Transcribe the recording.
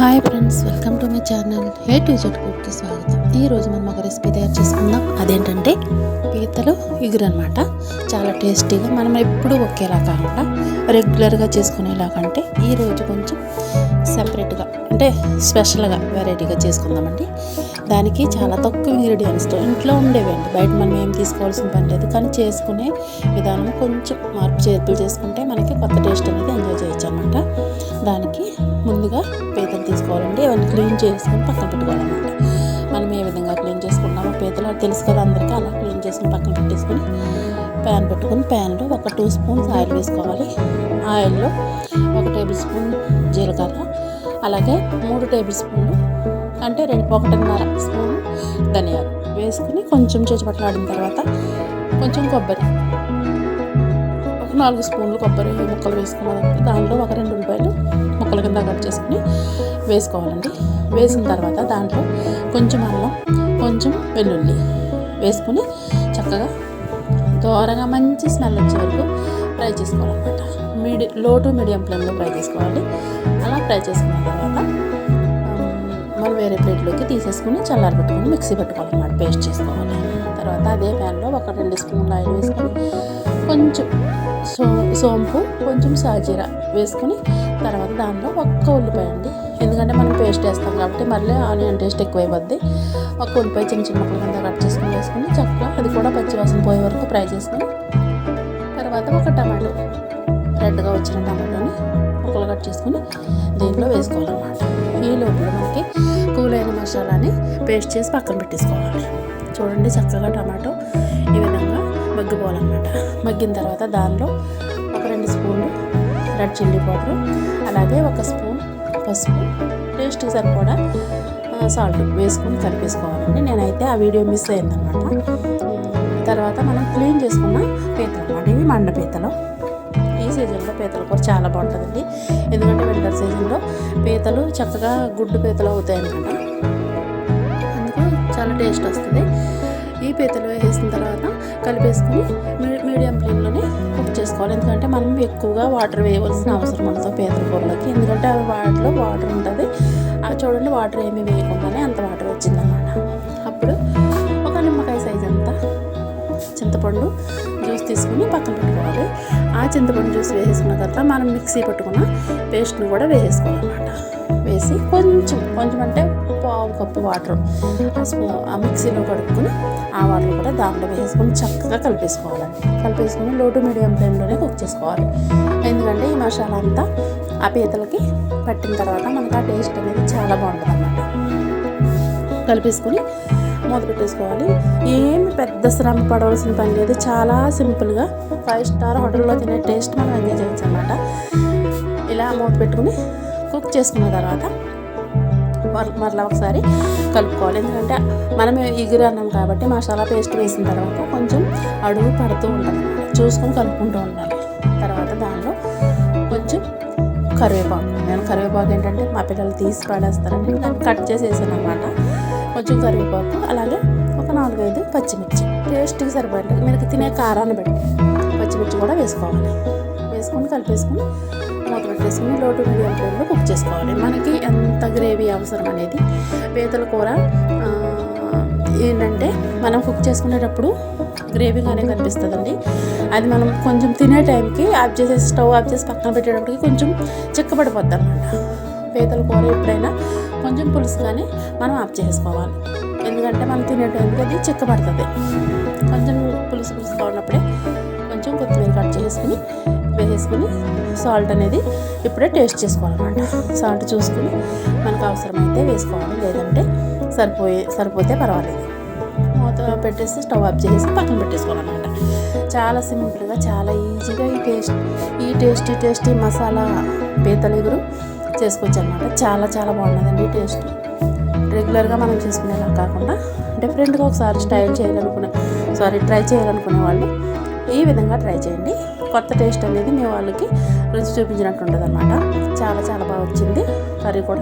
Hi friends welcome to my channel A to Z కుక్కి స్వాగతం. ఈరోజు మనం ఒక రెసిపీ తయారు చేసుకుందాం. అదేంటంటే పీతలు ఇగురు అనమాట చాలా టేస్టీగా మనం ఎప్పుడు ఒకేలా కాకుండా రెగ్యులర్గా చేసుకునేలాగంటే ఈరోజు కొంచెం సపరేట్గా అంటే స్పెషల్గా వెరైటీగా చేసుకుందామండి. దానికి చాలా తక్కువ ఇంగ్రీడియంట్స్తో ఇంట్లో ఉండేవండి. బయట మనం ఏం తీసుకోవాల్సిన పని లేదు. కానీ చేసుకునే విధానం కొంచెం మార్పు చేర్పులు చేసుకుంటే మనకి కొత్త టేస్ట్ అనేది ఎంజాయ్ చేయొచ్చు అనమాట దానికి ముందుగా పీతలు అవన్నీ క్లీన్ చేసుకొని పక్కన పెట్టుకోవాలన్నమాట. మనం ఏ విధంగా క్లీన్ చేసుకుంటామో పీతలు అది తెలుసు కదా అందరికీ అలా క్లీన్ చేసుకుని పక్కన పెట్టేసుకొని ప్యాన్ పెట్టుకొని ప్యాన్లో ఒక టూ స్పూన్స్ ఆయిల్ వేసుకోవాలి. ఆయిల్లో ఒక టేబుల్ స్పూన్ జీలకర్ర అలాగే మూడు టేబుల్ స్పూన్లు అంటే రెండు ఒకటిన్నర స్పూన్ ధనియాలు వేసుకుని కొంచెం చేపట్లాడిన తర్వాత కొంచెం కొబ్బరి ఒక నాలుగు స్పూన్లు కొబ్బరి ముక్కలు వేసుకున్నారంటే దాంట్లో ఒక రెండు ఉల్లిపాయలు ముక్కల కింద కట్ చేసుకుని వేసుకోవాలండి. వేసిన తర్వాత దాంట్లో కొంచెం అల్లం కొంచెం వెల్లుల్లి వేసుకుని చక్కగా దోరగా మంచి స్మెల్ వచ్చే వరకు ఫ్రై చేసుకోవాలన్నమాట. మీడి లో టు మీడియం ఫ్లేమ్లో ఫ్రై చేసుకోవాలి. అలా ఫ్రై చేసుకున్న తర్వాత మనం వేరే ప్లేట్లోకి తీసేసుకుని చల్లారి పెట్టుకుని మిక్సీ పెట్టుకోవాలన్నమాట. పేస్ట్ చేసుకోవాలి. తర్వాత అదే ప్యాన్లో ఒక రెండు స్పూన్లు ఆయిల్ వేసుకొని కొంచెం సో సోంపు కొంచెం సాజీర వేసుకుని తర్వాత దానిలో ఒక్క ఉల్లిపాయ అండి. ఎందుకంటే మనం పేస్ట్ వేస్తాం కాబట్టి మళ్ళీ ఆనియన్ టేస్ట్ ఎక్కువైపోద్ది. ఒక్క ఉల్లిపాయ చిన్న చిన్న ముక్కలు కింద కట్ చేసుకుని వేసుకుని చక్కగా అది కూడా పచ్చి వాసన పోయే వరకు ఫ్రై చేసుకుని తర్వాత ఒక టమాటో రెడ్గా వచ్చిన టమాటోని ముక్కలు కట్ చేసుకుని దీంట్లో వేసుకోవాలన్నమాట. ఈ లోపల మనకి కూలైన మసాలాని పేస్ట్ చేసి పక్కన పెట్టేసుకోవాలి. చూడండి చక్కగా టమాటో ఈ విధంగా మగ్గిపోవాలన్నమాట. మగ్గిన తర్వాత దానిలో రెడ్ చిల్లీ పౌడరు అలాగే ఒక స్పూన్ పసుపు టేస్ట్ సరిపడా సాల్ట్ వేసుకొని కలిపేసుకోవాలండి. నేనైతే ఆ వీడియో మిస్ అయిందనమాట. తర్వాత మనం క్లీన్ చేసుకున్న పీతలు అనమాట ఇవి మండ పీతలు. ఈ సీజన్లో పీతల కూర చాలా బాగుంటుందండి. ఎందుకంటే వింటర్ సీజన్లో పీతలు చక్కగా గుడ్డు పీతలు అవుతాయి అనమాట. అందుకు చాలా టేస్ట్ వస్తుంది. ఈ పీతలు వేసిన తర్వాత కలిపేసుకొని మీడియం ఫ్లేమ్లోనే కుక్ చేసుకోవాలి. ఎందుకంటే మనం ఎక్కువగా వాటర్ వేయవలసిన అవసరం ఉండదు పేదల కూరలోకి. ఎందుకంటే అవి వాటిలో వాటర్ ఉంటుంది. అవి చూడండి వాటర్ ఏమీ వేయకుండానే అంత వాటర్ వచ్చిందన్నమాట అప్పుడు చింతపండు జ్యూస్ తీసుకుని పక్కన పెట్టుకోవాలి. ఆ చింతపండు జ్యూస్ వేసేసుకున్న తర్వాత మనం మిక్సీ పెట్టుకున్న పేస్ట్ని కూడా వేసేసుకోవాలన్నమాట. వేసి కొంచెం కొంచెం అంటే పావు కప్పు వాటర్ ఆ మిక్సీలో కడుక్కొని ఆ వాటర్ కూడా దాంట్లో వేసుకొని చక్కగా కలిపేసుకోవాలి. కలిపేసుకొని లోటు మీడియం ఫ్లేమ్లోనే కుక్ చేసుకోవాలి. ఎందుకంటే ఈ మసాలా అంతా ఆ పీతలకి పట్టిన తర్వాత మనకు ఆ టేస్ట్ అనేది చాలా బాగుంటుంది అన్నమాట కలిపేసుకొని మూత పెట్టేసుకోవాలి ఏమి పెద్ద శ్రమ పడవలసిన పని లేదు. చాలా సింపుల్గా ఫైవ్ స్టార్ హోటల్లో తినే టేస్ట్ మనం ఎంజాయ్ చేయొచ్చు అనమాట ఇలా మూత పెట్టుకుని కుక్ చేసుకున్న తర్వాత మరలా ఒకసారి కలుపుకోవాలి. ఎందుకంటే మనం ఎగురు అన్నాం కాబట్టి మసాలా పేస్ట్ వేసిన తర్వాత కొంచెం అడుగు పడుతూ ఉంటుంది చూసుకొని కలుపుకుంటూ ఉండాలి. తర్వాత దానిలో కొంచెం కరివేపాకు. నేను కరివేపాకు ఏంటంటే మా పిల్లలు తీసి పడేస్తారని నేను కట్ చేసేసాను అనమాట కొంచెం కరివేపాకు అలాగే ఒక నాలుగైదు పచ్చిమిర్చి. టేస్ట్కి సరిపడి మనకి తినే కారాన్ని బట్టి పచ్చిమిర్చి కూడా వేసుకోవాలి. వేసుకొని కలిపేసుకొని మూత పెట్టేసుకుని లోటు మీడియం ఫ్లేమ్లో కుక్ చేసుకోవాలి. మనకి ఎంత గ్రేవీ అవసరం అనేది పీతల కూర ఏంటంటే మనం కుక్ చేసుకునేటప్పుడు గ్రేవీగానే కనిపిస్తుందండి. అది మనం కొంచెం తినే టైంకి ఆఫ్ చేసేసి స్టవ్ ఆఫ్ చేసి పక్కన పెట్టేటప్పటికి కొంచెం చిక్కబడిపోద్ది అనమాట పీతల కూర ఎప్పుడైనా కొంచెం పులుసుగానే మనం ఆఫ్ చేసుకోవాలి. ఎందుకంటే మనం తినే టైంకి అది చిక్కబడుతుంది కొంచెం పులుసు పులుసుగా ఉన్నప్పుడే కొంచెం కొత్తిమీర కట్ చేసుకుని వేసుకుని సాల్ట్ అనేది ఇప్పుడే టేస్ట్ చేసుకోవాలన్నమాట. సాల్ట్ చూసుకుని మనకు అవసరమైతే వేసుకోవాలి. లేదంటే సరిపోయే సరిపోతే పర్వాలేదు. మూత పెట్టేసి స్టవ్ ఆఫ్ చేసి పక్కన పెట్టేసుకోవాలన్నమాట. చాలా సింపుల్గా చాలా ఈజీగా ఈ టేస్ట్ ఈ టేస్టీ టేస్టీ మసాలా పీతలు ఎగురు చేసుకోవచ్చు అనమాట చాలా చాలా బాగున్నదండి టేస్ట్. రెగ్యులర్గా మనం చేసుకునేలా కాకుండా డిఫరెంట్గా ఒకసారి స్టైల్ చేయాలనుకునే సారీ ట్రై చేయాలనుకునే వాళ్ళు ఈ విధంగా ట్రై చేయండి. కొత్త టేస్ట్ అనేది మీ వాళ్ళకి రుచి చూపించినట్టు ఉంటుంది అనమాట చాలా చాలా బాగా వచ్చింది. కర్రీ కూడా